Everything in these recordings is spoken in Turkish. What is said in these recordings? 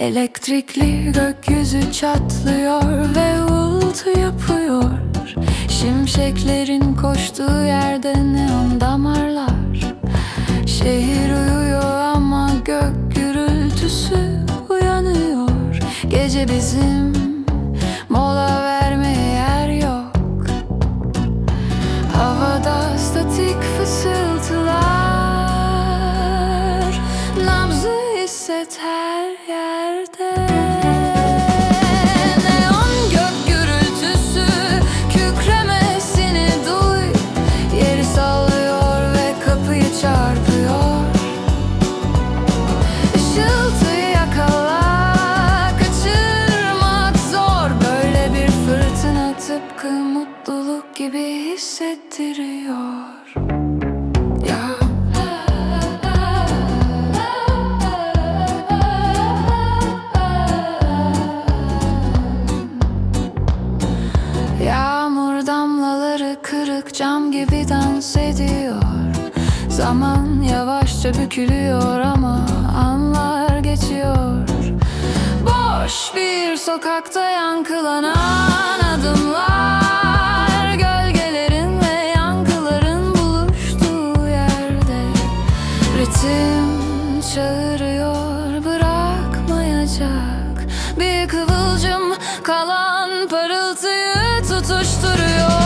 Elektrikli gökyüzü çatlıyor ve uğultu yapıyor. Şimşeklerin koştuğu yerde neon damarlar. Şehir uyuyor ama gök gürültüsü uyanıyor. Gece bizim hisset her yerde. Neon gök gürültüsü Kükremesini duy. Yeri sallıyor ve kapıyı çarpıyor. Işıltıyı yakala Kaçırmak zor. Böyle bir fırtına tıpkı mutluluk gibi hissettiriyor damlaları kırık cam gibi dans ediyor. Zaman yavaşça bükülüyor ama anlar geçiyor. Boş bir sokakta yankılanan adımlar Gölgelerin ve yankıların buluştuğu yerde. Ritim çağırıyor bırakmayacak. Bir kıvılcım kalan parıltıyı tutuşturuyor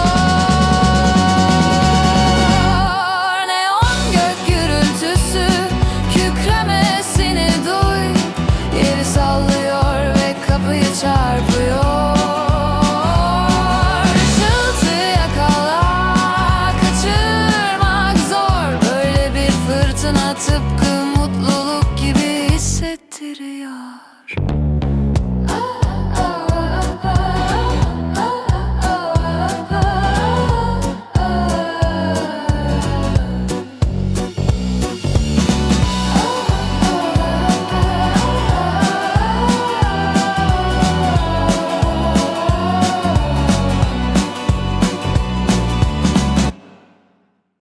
bana tıpkı mutlu